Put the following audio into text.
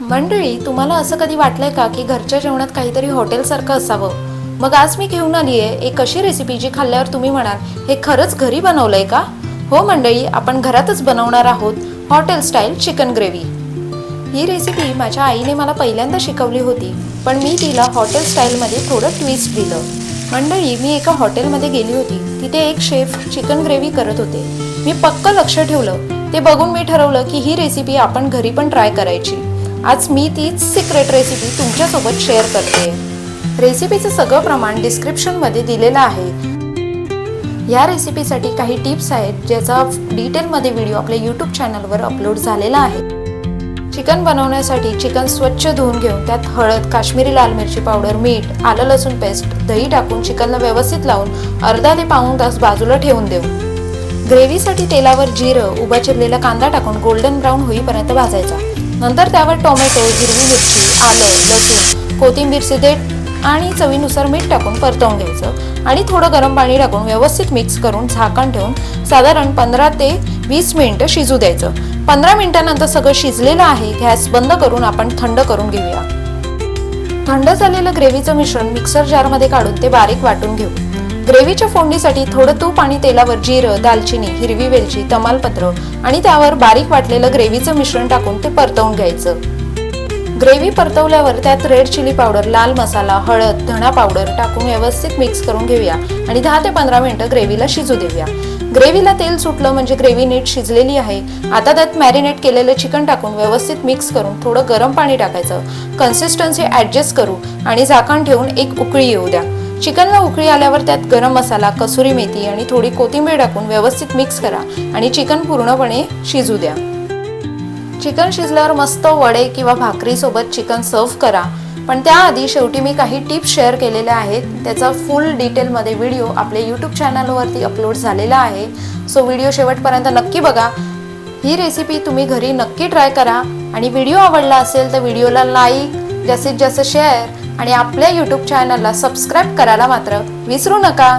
मंडळी तुम्हाला असं कधी वाटलंय का की घरच्या जेवणात काहीतरी हॉटेलसारखं असावं? मग आज मी घेऊन आली आहे एक अशी रेसिपी जी खाल्ल्यावर तुम्ही म्हणाल हे खरंच घरी बनवलंय का? हो मंडळी आपण घरातच बनवणार आहोत हॉटेल स्टाईल चिकन ग्रेव्ही. ही रेसिपी माझ्या आईने मला पहिल्यांदा शिकवली होती पण मी तिला हॉटेल स्टाईलमध्ये थोडं ट्विस्ट दिलं. मंडळी मी एका हॉटेलमध्ये गेली होती. तिथे एक शेफ चिकन ग्रेव्ही करत होते. मी पक्क लक्ष ठेवलं. ते बघून मी ठरवलं की ही रेसिपी आपण घरी पण ट्राय करायची. आज मी तीच सिक्रेट रेसिपी तुमच्यासोबत शेअर करते. रेसिपीचं सगळं प्रमाण डिस्क्रिप्शनमध्ये दिलेलं आहे. या रेसिपीसाठी काही टिप्स आहेत ज्याचा डिटेलमध्ये व्हिडिओ आपल्या यूट्यूब चॅनलवर अपलोड झालेला आहे. चिकन बनवण्यासाठी चिकन स्वच्छ धुवून घेऊन त्यात हळद काश्मीरी लाल मिरची पावडर मीठ आलं लसूण पेस्ट दही टाकून चिकनला व्यवस्थित लावून अर्धा ते पाऊण तास बाजूला ठेवून देऊ. ग्रेव्हीसाठी तेलावर जिरं उभा चिरलेला कांदा टाकून गोल्डन ब्राऊन होईपर्यंत भाजायचा. नंतर त्यावर टोमॅटो हिरवी मिरची आलं लसूण कोथिंबीरचे देठ आणि चवीनुसार मीठ टाकून परतवून घ्यायचं आणि थोडं गरम पाणी टाकून व्यवस्थित मिक्स करून झाकण ठेवून साधारण पंधरा ते वीस मिनिटं शिजू द्यायचं. पंधरा मिनिटानंतर सगळं शिजलेलं आहे गॅस बंद करून आपण थंड करून घेऊया. थंड झालेलं ग्रेव्हीचं मिश्रण मिक्सर जारमध्ये काढून ते बारीक वाटून घेऊ. ग्रेव्हीच्या फोडणीसाठी थोडं तूप आणि तेलावर जिरं दालचिनी हिरवी वेलची तमालपत्र आणि त्यावर बारीक वाटलेलं ग्रेव्हीचं मिश्रण टाकून ते परतवून घ्यायचं. ग्रेव्ही परतवल्यावर त्यात रेड चिली पावडर लाल मसाला हळद धणा पावडर टाकून व्यवस्थित मिक्स करून घेऊया आणि दहा ते पंधरा मिनिटं ग्रेव्हीला शिजू देऊया. ग्रेव्हीला तेल सुटलं म्हणजे ग्रेव्ही नीट शिजलेली आहे. आता त्यात मॅरिनेट केलेलं चिकन टाकून व्यवस्थित मिक्स करून थोडं गरम पाणी टाकायचं. कन्सिस्टन्सी ॲडजस्ट करू आणि झाकण ठेवून एक उकळी येऊ द्या. चिकनला उकळी आल्यावर त्यात गरम मसाला कसुरी मेथी आणि थोडी कोथिंबीर टाकून व्यवस्थित मिक्स करा आणि चिकन पूर्णपणे शिजू द्या. चिकन शिजल्यावर मस्त वडे किंवा भाकरीसोबत चिकन सर्व्ह करा. पण त्याआधी शेवटी मी काही टिप्स शेअर केलेल्या आहेत. त्याचा फुल डिटेलमध्ये व्हिडिओ आपल्या यूट्यूब चॅनलवरती अपलोड झालेला आहे. सो व्हिडिओ शेवटपर्यंत नक्की बघा. ही रेसिपी तुम्ही घरी नक्की ट्राय करा. आणि व्हिडिओ आवडला असेल तर व्हिडिओला लाईक जास्तीत जास्त शेअर आणि आपल्या यूट्यूब चॅनलला सबस्क्राईब करायला मात्र विसरू नका.